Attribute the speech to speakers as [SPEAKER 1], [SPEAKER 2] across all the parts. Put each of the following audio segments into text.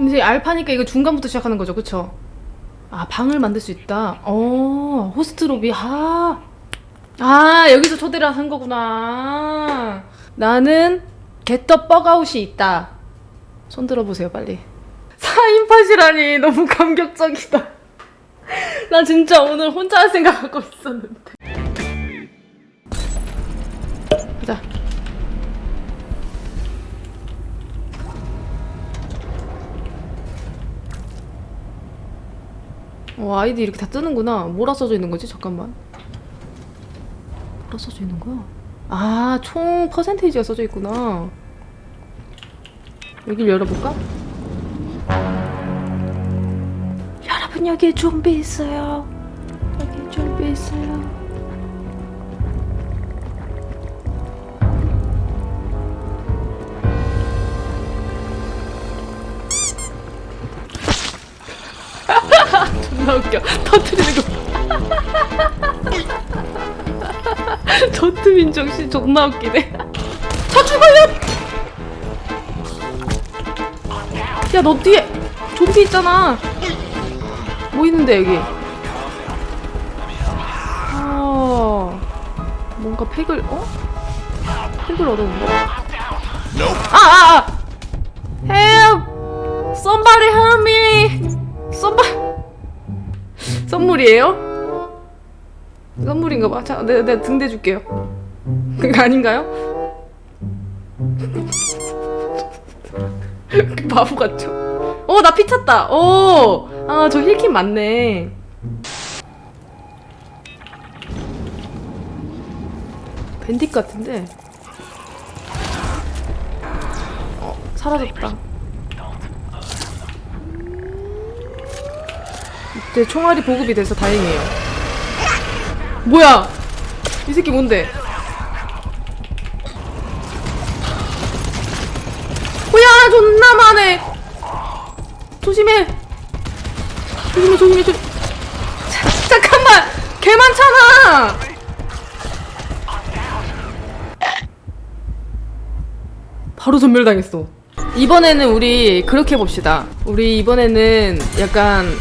[SPEAKER 1] 이제 알파니까 이거 중간부터 시작하는 거죠, 그쵸? 아 방을 만들 수 있다. 어 호스트 로비 아. 아 여기서 초대를 한 거구나. 나는 겟더 뻑아웃이 있다. 손 들어보세요 빨리. 4인팟이라니 너무 감격적이다. 나 진짜 오늘 혼자 할 생각하고 있었는데. 가자. 어, 아이디 이렇게 다 뜨는구나. 뭐라 써져 있는 거지? 잠깐만. 뭐라 써져 있는 거야? 아, 총 퍼센테이지가 써져 있구나. 여길 열어볼까? 여러분, 여기에 좀비 있어요. 여기 좀비 있어요. 존나 웃겨. 터트리는 거. 전투 민 정신 존나 웃기네. 저 죽어요! 야, 너 뒤에 좀비 있잖아. 뭐 있는데, 여기? 아, 뭔가 팩을, 어? 팩을 얻었는데? 아, 아, 아! Help! Somebody help me! 선물이에요? 선물인가 봐. 자, 내가, 내가 등 대 줄게요. 그거 아닌가요? 그 바보 같죠? 어, 나 피 찼다. 오, 아, 저 힐킨 맞네. 밴딧 같은데. 어, 사라졌다. 이제 총알이 보급이 돼서 다행이에요. 뭐야? 이 새끼 뭔데? 뭐야 존나 많네. 조심해. 조심해 조심해 조심. 자, 잠깐만. 개 많잖아. 바로 전멸당했어. 이번에는 우리 그렇게 해봅시다. 우리 이번에는 약간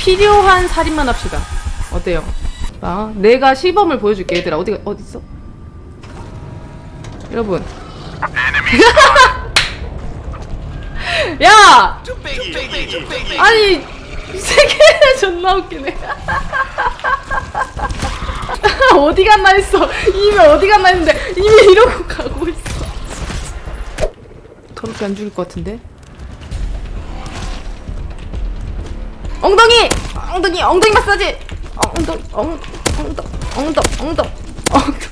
[SPEAKER 1] 필요한 살인만 합시다. 어때요? 아, 내가 시범을 보여줄게 얘들아. 어디가 어디 있어? 여러분. 야! 아니 이 세계는 존나 웃기네. 어디 갔나 했어. 이미 어디 갔나 했는데 이미 이러고 가고 있어. 그렇게 안 죽을 것 같은데? 엉덩이! 엉덩이! 마사지! 엉덩, 엉, 엉덩, 엉덩, 엉덩, 엉덩,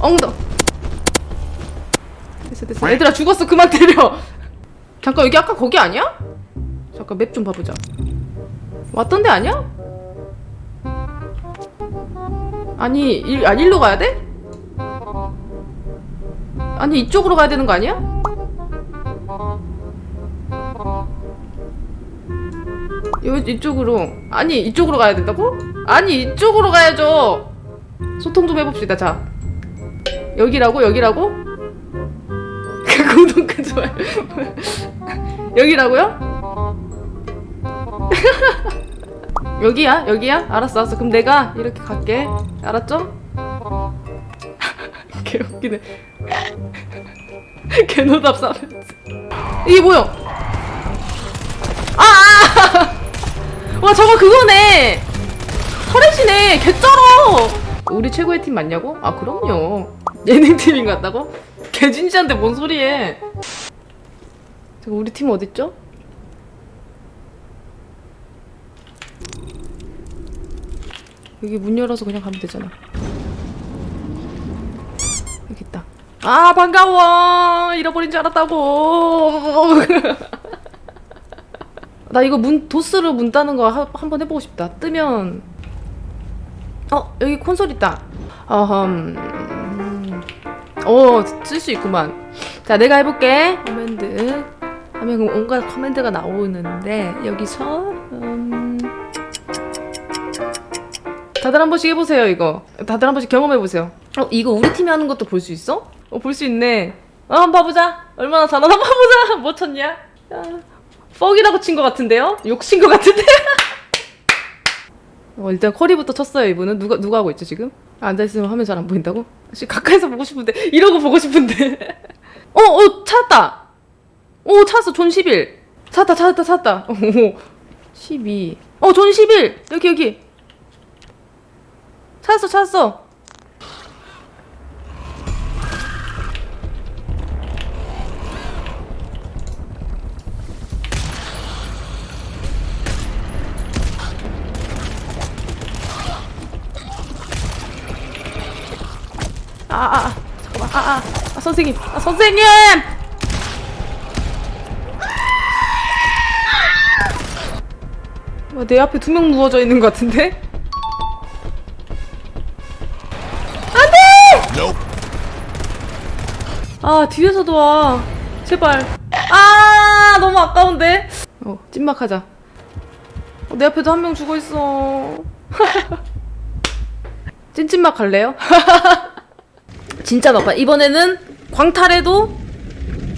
[SPEAKER 1] 엉덩. 됐어, 됐어. 얘들아, 죽었어. 그만 때려. 잠깐, 여기 아까 거기 아니야? 잠깐, 맵 좀 봐보자. 왔던 데 아니야? 아니, 일, 아, 일로 가야 돼? 아니, 이쪽으로 가야 되는 거 아니야? 요 이쪽으로. 아니 이쪽으로 가야 된다고? 아니 이쪽으로 가야죠. 소통 좀 해봅시다 자. 여기라고 여기라고? 구독과 좋아요. 여기라고요? 여기야 여기야? 알았어 알았어. 그럼 내가 이렇게 갈게. 알았죠? 개 웃기네. 개노답 사면서 이게 뭐야 와 저거 그거네. 터렛이네. 개쩔어. 우리 최고의 팀 맞냐고? 아 그럼요. 예능팀인 것 같다고? 개진지한데 뭔 소리해. 저거 우리 팀 어딨죠? 여기 문 열어서 그냥 가면 되잖아. 여기 있다. 아 반가워. 잃어버린 줄 알았다고 나 이거 문 도스로 문 따는 거 하- 한번 해보고 싶다. 뜨면 어 여기 콘솔 있다. 어흠 어쓸 수 있구만. 자 내가 해볼게. 커맨드 하면 그 온갖 커맨드가 나오는데 여기서 음 다들 한 번씩 해보세요 이거. 다들 한 번씩 경험해보세요. 어 이거 우리 팀이 하는 것도 볼 수 있어? 어볼 수 있네. 어 한번 봐보자. 얼마나 잘하나 봐보자. 뭐 쳤냐? 야. 퍽이라고 친 것 같은데요? 욕친 것 같은데? 어, 일단 커리부터 쳤어요 이분은 누가 누가 하고 있죠 지금? 앉아있으면 화면 잘 안 보인다고? 씨, 가까이서 보고 싶은데 이러고 보고 싶은데 어! 어! 찾았다! 오 찾았어 존 11 찾았다 찾았다 찾았다 오 12. 어, 존 11! 여기, 여기. 찾았어, 찾았어. 아, 아, 아, 잠깐만, 아, 아, 아, 선생님, 아, 선생님! 와, 내 앞에 두 명 누워져 있는 것 같은데?
[SPEAKER 2] Nope.
[SPEAKER 1] 아, 뒤에서도 와. 제발. 아, 너무 아까운데? 어, 찐막하자. 어, 내 앞에도 한 명 죽어 있어. 찐찐막 할래요? 진짜 막판. 이번에는 광탈해도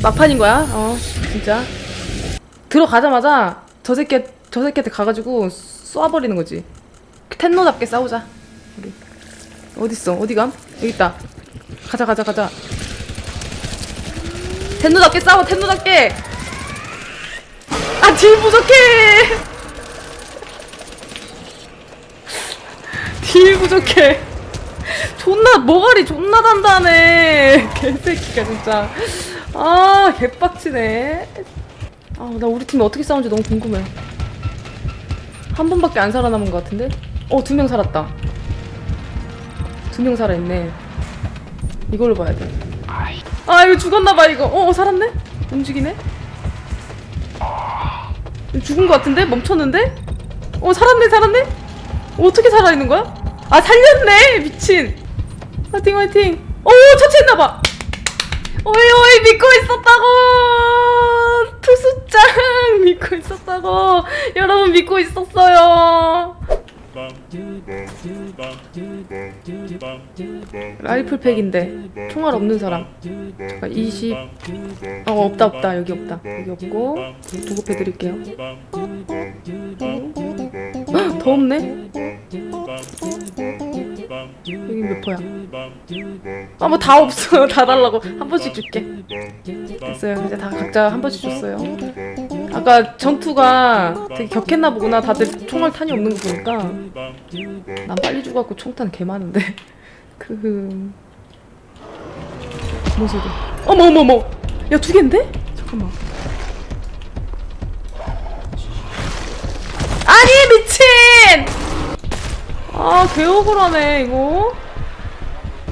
[SPEAKER 1] 막판인 거야. 어, 진짜. 들어가자마자 저 새끼 저 새끼한테 가가지고 쏴버리는 거지. 텐노답게 싸우자. 우리 어딨어? 어디감? 여기 있다. 가자 가자 가자. 텐노답게 싸워 텐노답게. 아딜 부족해. 딜 부족해. 존나 머가리 존나 단단해. 개새끼가 진짜. 아 개빡치네. 아 나 우리 팀이 어떻게 싸운지 너무 궁금해. 한 번밖에 안 살아남은 것 같은데? 어, 두 명 살았다. 두 명 살아있네. 이걸로 봐야 돼. 아, 이거 죽었나봐, 이거. 어, 어, 살았네? 움직이네? 죽은 것 같은데? 멈췄는데? 어, 살았네, 살았네? 어, 어떻게 살아있는 거야? 아, 살렸네! 미친! 화이팅, 화이팅! 오, 처치했나봐! 오이, 오이, 믿고 있었다고! 투수짱! 믿고 있었다고! 여러분, 믿고 있었어요! 라이플 팩인데 총알 없는 사람 잠깐 20 어, 없다 없다 여기 없다 여기 없고 보급해 드릴게요 헉, 더 없네 여기 몇 포야? 아 뭐 다 없어 다 달라고. 한 번씩 줄게. 됐어요. 이제 다 각자 한 번씩 줬어요. 아까 전투가 되게 격했나 보구나. 다들 총알 탄이 없는 거 보니까. 난 빨리 죽어갖고 총탄 개 많은데. 그 무슨 소리 어머 어머 어머. 야두 갠데? 잠깐만. 아니 미친 아 개 억울하네 이거.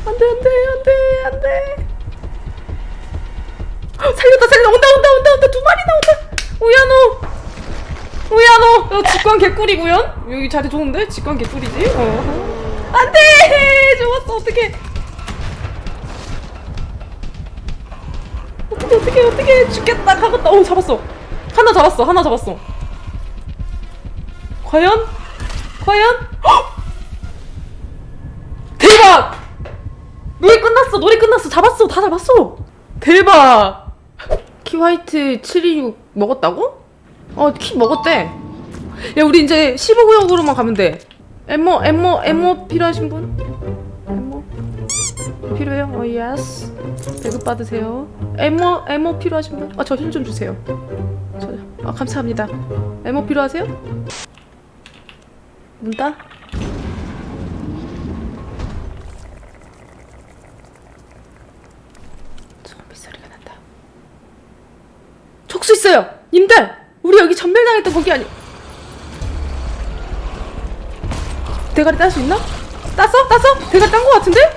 [SPEAKER 1] 안 돼 안 돼 안 돼 안 돼. 살렸다 살렸다. 온다 온다 온다 온다. 두 마리 나온다. 우야노 우야노 어, 직관 개꿀이구연? 여기 자리 좋은데? 직관 개꿀이지? 어. 안 돼! 죽었어 어떡해. 어떡해 어떡해 어떡해. 죽겠다 가겠다. 오 잡았어. 하나 잡았어 하나 잡았어. 과연? 과연? 헉! 노래 끝났어 노래 끝났어 잡았어 다 잡았어 대박 키 화이트 726 먹었다고? 어키 먹었대 야 우리 이제 15구역으로만 가면 돼 엠모 엠모 엠모 필요하신 분? 엠모 필요해요? 어 예스 배급 받으세요 엠모 엠모 필요하신 분? 아저 힐 좀 주세요 저, 아 감사합니다 엠모 필요하세요? 문따? 있어요. 님들, 우리 여기 전멸당했던 거기 아니? 대가리 딸 수 있나? 땄어? 땄어? 대가리 딴거 같은데?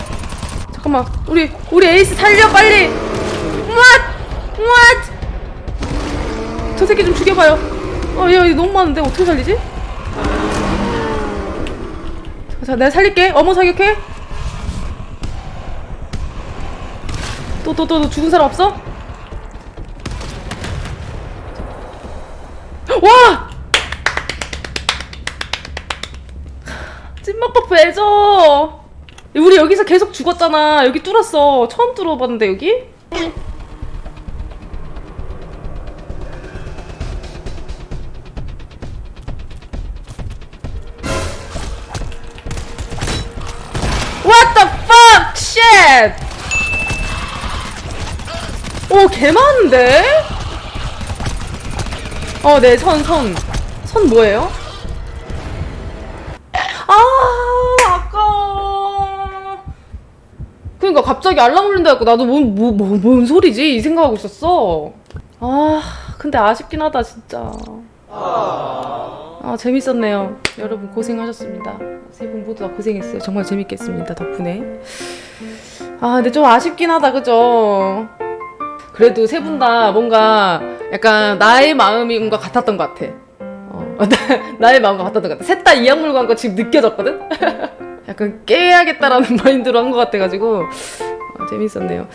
[SPEAKER 1] 잠깐만, 우리 우리 에이스 살려 빨리. What? 저 새끼 좀 죽여봐요. 어, 야, 이거 너무 많은데 어떻게 살리지? 자, 내가 살릴게. 어머 사격해. 또 또 또 죽은 사람 없어? 와! 찐맛밥 배져! 우리 여기서 계속 죽었잖아. 여기 뚫었어. 처음 뚫어봤는데 여기? What the 오, 개 많은데? 어, 네, 선, 선. 선 뭐예요? 아, 아까워. 그니까 갑자기 알람 울린다 했고 나도 뭔, 뭐, 뭐, 뭔 소리지? 이 생각하고 있었어. 아, 근데 아쉽긴 하다, 진짜. 아, 재밌었네요. 여러분 고생하셨습니다. 세 분 모두 다 고생했어요. 정말 재밌겠습니다. 덕분에. 아, 근데 좀 아쉽긴 하다, 그죠? 그래도 세 분 다 뭔가 약간 나의 마음이 뭔가 같았던 것 같아. 어, 나, 의 마음과 같았던 것 같아. 셋 다 이악 물고 한거 지금 느껴졌거든? 약간 깨야겠다라는 마인드로 한 것 같아가지고 어, 재밌었네요.